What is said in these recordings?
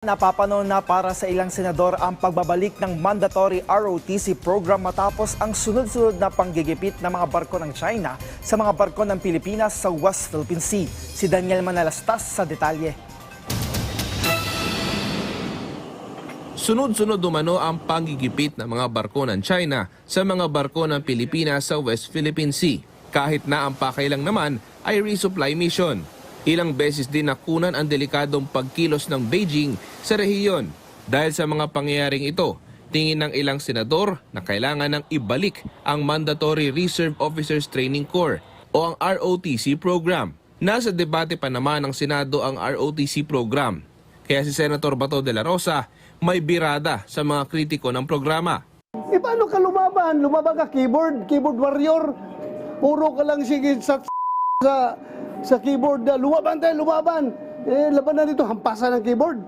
Napapanood na para sa ilang senador ang pagbabalik ng mandatory ROTC program matapos ang sunod-sunod na panggigipit ng mga barko ng China sa mga barko ng Pilipinas sa West Philippine Sea. Si Daniel Manalastas sa detalye. Sunod-sunod umano ang panggigipit ng mga barko ng China sa mga barko ng Pilipinas sa West Philippine Sea. Kahit na ang pakailang naman ay resupply mission. Ilang beses din nakunan ang delikadong pagkilos ng Beijing sa rehiyon. Dahil sa mga pangyayaring ito, tingin ng ilang senador na kailangan ng ibalik ang Mandatory Reserve Officers Training Corps o ang ROTC program. Nasa debate pa naman ng Senado ang ROTC program. Kaya si Senator Bato de la Rosa may birada sa mga kritiko ng programa. Eh paano ka lumaban? Lumaban ka keyboard, keyboard warrior. Puro ka lang sige sa sa sa keyboard na lumaban tayo, lumaban. Eh laban na dito, hampasan ng keyboard.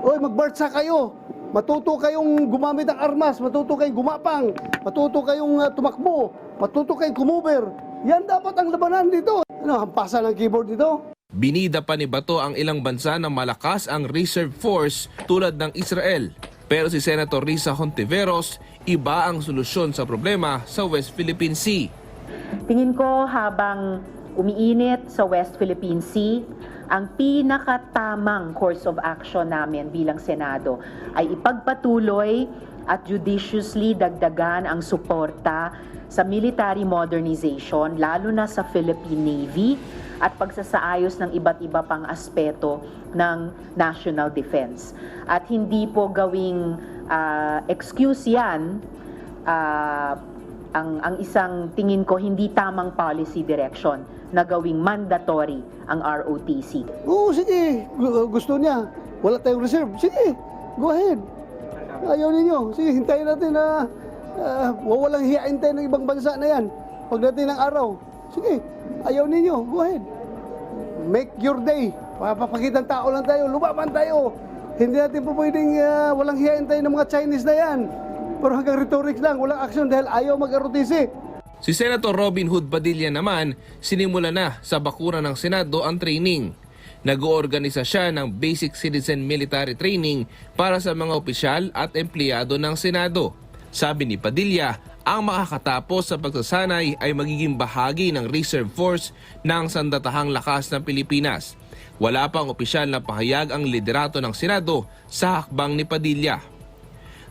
Oy, magbarsa kayo. Matuto kayong gumamit ng armas, matuto kayong gumapang, matuto kayong uh, tumakbo, matuto kayong kumuber. Yan dapat ang labanan dito. Ano, hampasan ng keyboard dito? Binida pa ni Bato ang ilang bansa na malakas ang reserve force tulad ng Israel. Pero si Senator Risa Hontiveros, iba ang solusyon sa problema sa West Philippine Sea. Tingin ko habang umiinit sa West Philippine Sea, ang pinakatamang course of action namin bilang Senado ay ipagpatuloy at judiciously dagdagan ang suporta sa military modernization, lalo na sa Philippine Navy, at pagsasaayos ng iba't iba pang aspeto ng national defense. At hindi po gawing ah, excuse yan ah, ang ang isang tingin ko hindi tamang policy direction na gawing mandatory ang ROTC. Oo, sige. Gu- Gusto niya. Wala tayong reserve. Sige, go ahead. Ayaw ninyo. Sige, hintayin natin na uh, wawalang hiyain tayo ng ibang bansa na yan. Pagdating ng araw. Sige, ayaw ninyo. Go ahead. Make your day. Papapakitang tao lang tayo. Lumaban tayo. Hindi natin po pwedeng ah, walang hiyain tayo ng mga Chinese na yan. Pero hanggang rhetoric lang, walang action dahil ayaw mag-ROTC. Si Senator Robin Hood Padilla naman, sinimula na sa bakura ng Senado ang training. Nag-oorganisa siya ng Basic Citizen Military Training para sa mga opisyal at empleyado ng Senado. Sabi ni Padilla, ang makakatapos sa pagsasanay ay magiging bahagi ng Reserve Force ng Sandatahang Lakas ng Pilipinas. Wala pang opisyal na pahayag ang liderato ng Senado sa hakbang ni Padilla.